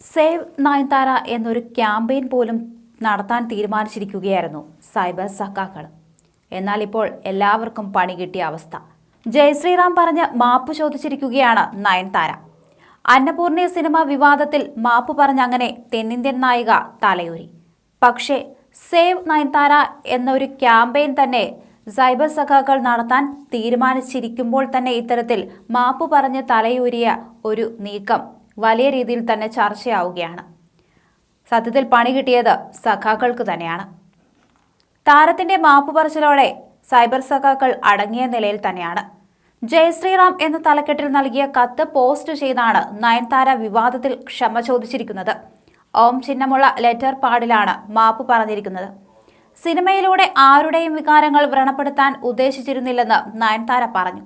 Save Nayanthara എന്നൊരു campaign പോലും നടത്താൻ തീരുമാനിച്ചിരിക്കുകയായിരുന്നു സൈബർ സഖാക്കൾ. എന്നാൽ ഇപ്പോൾ എല്ലാവർക്കും പണി കിട്ടിയ അവസ്ഥ. ജയശ്രീറാം പറഞ്ഞ് മാപ്പ് ചോദിച്ചിരിക്കുകയാണ് നയൻതാര. അന്നപൂർണി സിനിമ വിവാദത്തിൽ മാപ്പ് പറഞ്ഞങ്ങനെ തെന്നിന്ത്യൻ നായിക തലയൂരി. പക്ഷേ സേവ് നയൻതാര എന്നൊരു ക്യാമ്പയിൻ തന്നെ സൈബർ സഖാക്കൾ നടത്താൻ തീരുമാനിച്ചിരിക്കുമ്പോൾ തന്നെ ഇത്തരത്തിൽ മാപ്പ് പറഞ്ഞ് തലയൂരിയ ഒരു നീക്കം. വലിയ രീതിയിൽ തന്നെ ചർച്ചയാവുകയാണ്. സത്യത്തിൽ പണി കിട്ടിയത് സഖാക്കൾക്ക് തന്നെയാണ്. താരത്തിന്റെ മാപ്പ് പറച്ചിലോടെ സൈബർ സഖാക്കൾ അടങ്ങിയ നിലയിൽ തന്നെയാണ്. ജയശ്രീറാം എന്ന തലക്കെട്ടിൽ നൽകിയ കത്ത് പോസ്റ്റ് ചെയ്താണ് നയൻതാര വിവാദത്തിൽ ക്ഷമ ചോദിച്ചിരിക്കുന്നത്. ഓം ചിഹ്നമുള്ള ലെറ്റർ പാടിലാണ് മാപ്പ് പറഞ്ഞിരിക്കുന്നത്. സിനിമയിലൂടെ ആരുടെയും വികാരങ്ങൾ വ്രണപ്പെടുത്താൻ ഉദ്ദേശിച്ചിരുന്നില്ലെന്ന് നയൻതാര പറഞ്ഞു.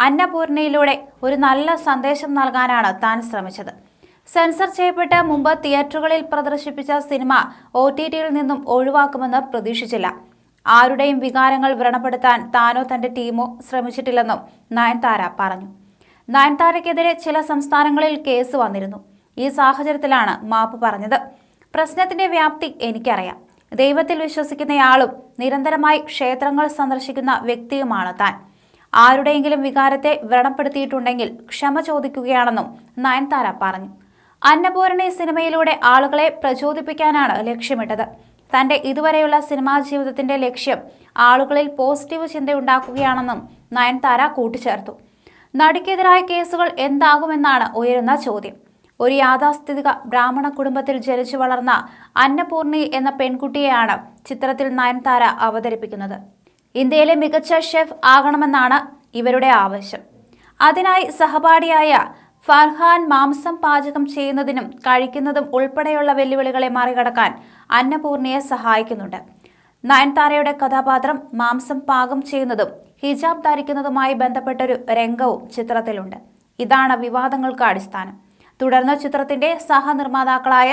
അന്നപൂർണയിലൂടെ ഒരു നല്ല സന്ദേശം നൽകാനാണ് താൻ ശ്രമിച്ചത്. സെൻസർ ചെയ്യപ്പെട്ട് മുമ്പ് തിയേറ്ററുകളിൽ പ്രദർശിപ്പിച്ച സിനിമ ഒ ടി ടിയിൽ നിന്നും ഒഴിവാക്കുമെന്ന് പ്രതീക്ഷിച്ചില്ല. ആരുടെയും വികാരങ്ങൾ വ്രണപ്പെടുത്താൻ താനോ തന്റെ ടീമോ ശ്രമിച്ചിട്ടില്ലെന്നും നയൻതാര പറഞ്ഞു. നയൻതാരയ്ക്കെതിരെ ചില സംസ്ഥാനങ്ങളിൽ കേസ് വന്നിരുന്നു. ഈ സാഹചര്യത്തിലാണ് മാപ്പ് പറഞ്ഞത്. പ്രശ്നത്തിന്റെ വ്യാപ്തി എനിക്കറിയാം. ദൈവത്തിൽ വിശ്വസിക്കുന്നയാളും നിരന്തരമായി ക്ഷേത്രങ്ങൾ സന്ദർശിക്കുന്ന വ്യക്തിയുമാണ് താൻ. ആരുടെയെങ്കിലും വികാരത്തെ വ്രണപ്പെടുത്തിയിട്ടുണ്ടെങ്കിൽ ക്ഷമ ചോദിക്കുകയാണെന്നും നയൻതാര പറഞ്ഞു. അന്നപൂരണി സിനിമയിലൂടെ ആളുകളെ പ്രചോദിപ്പിക്കാനാണ് ലക്ഷ്യമിട്ടത്. തന്റെ ഇതുവരെയുള്ള സിനിമാ ജീവിതത്തിന്റെ ലക്ഷ്യം ആളുകളിൽ പോസിറ്റീവ് ചിന്തയുണ്ടാക്കുകയാണെന്നും നയൻതാര കൂട്ടിച്ചേർത്തു. നടിക്കെതിരായ കേസുകൾ എന്താകുമെന്നാണ് ഉയരുന്ന ചോദ്യം. ഒരു യാഥാസ്ഥിതിക ബ്രാഹ്മണ കുടുംബത്തിൽ ജനിച്ചു വളർന്ന അന്നപൂർണി എന്ന പെൺകുട്ടിയെയാണ് ചിത്രത്തിൽ നയൻതാര അവതരിപ്പിക്കുന്നത്. ഇന്ത്യയിലെ മികച്ച ഷെഫ് ആകണമെന്നാണ് ഇവരുടെ ആവശ്യം. അതിനായി സഹപാഠിയായ ഫർഹാൻ മാംസം പാചകം ചെയ്യുന്നതിനും കഴിക്കുന്നതും ഉൾപ്പെടെയുള്ള വെല്ലുവിളികളെ മറികടക്കാൻ അന്നപൂർണയെ സഹായിക്കുന്നുണ്ട്. നയൻതാരയുടെ കഥാപാത്രം മാംസം പാകം ചെയ്യുന്നതും ഹിജാബ് ധരിക്കുന്നതുമായി ബന്ധപ്പെട്ടൊരു രംഗവും ചിത്രത്തിലുണ്ട്. ഇതാണ് വിവാദങ്ങൾക്ക് അടിസ്ഥാനം. തുടർന്ന് ചിത്രത്തിന്റെ സഹനിർമ്മാതാക്കളായ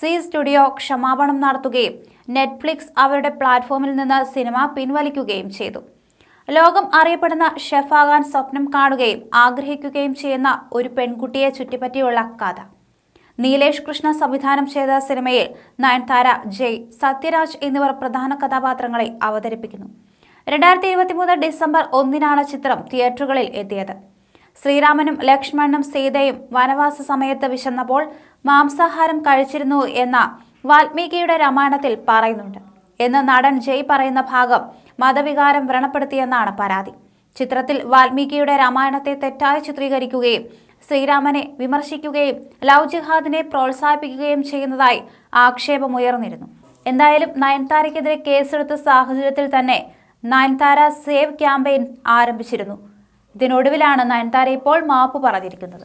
സി സ്റ്റുഡിയോ ക്ഷമാപണം നടത്തുകയും നെറ്റ്ഫ്ലിക്സ് അവരുടെ പ്ലാറ്റ്ഫോമിൽ നിന്ന് സിനിമ പിൻവലിക്കുകയും ചെയ്തു. ലോകം അറിയപ്പെടുന്ന ഷെഫാകാൻ സ്വപ്നം കാണുകയും ആഗ്രഹിക്കുകയും ചെയ്യുന്ന ഒരു പെൺകുട്ടിയെ ചുറ്റിപ്പറ്റിയുള്ള കഥ. നീലേഷ് കൃഷ്ണ സംവിധാനം ചെയ്ത സിനിമയിൽ നയൻതാര ജയ് സത്യരാജ് എന്നിവർ പ്രധാന കഥാപാത്രങ്ങളെ അവതരിപ്പിക്കുന്നു. രണ്ടായിരത്തി ഇരുപത്തിമൂന്ന് ഡിസംബർ ഒന്നിനാണ് ചിത്രം തിയേറ്ററുകളിൽ എത്തിയത്. ശ്രീരാമനും ലക്ഷ്മണനും സീതയും വനവാസ സമയത്ത് വിശന്നപ്പോൾ മാംസാഹാരം കഴിച്ചിരുന്നു എന്ന വാൽമീകിയുടെ രാമായണത്തിൽ പറയുന്നുണ്ട്. എന്ന് നടൻ ജയ് പറയുന്ന ഭാഗം മതവികാരം വ്രണപ്പെടുത്തിയെന്നാണ് പരാതി. ചിത്രത്തിൽ വാൽമീകിയുടെ രാമായണത്തെ തെറ്റായി ചിത്രീകരിക്കുകയും ശ്രീരാമനെ വിമർശിക്കുകയും ലവ് ജിഹാദിനെ പ്രോത്സാഹിപ്പിക്കുകയും ചെയ്യുന്നതായി ആക്ഷേപമുയർന്നിരുന്നു. എന്തായാലും നയൻതാരയ്ക്കെതിരെ കേസെടുത്ത സാഹചര്യത്തിൽ തന്നെ നയൻതാര സേവ് ക്യാമ്പയിൻ ആരംഭിച്ചിരുന്നു. ഇതിനൊടുവിലാണ് നയൻതാര ഇപ്പോൾ മാപ്പ് പറഞ്ഞിരിക്കുന്നത്.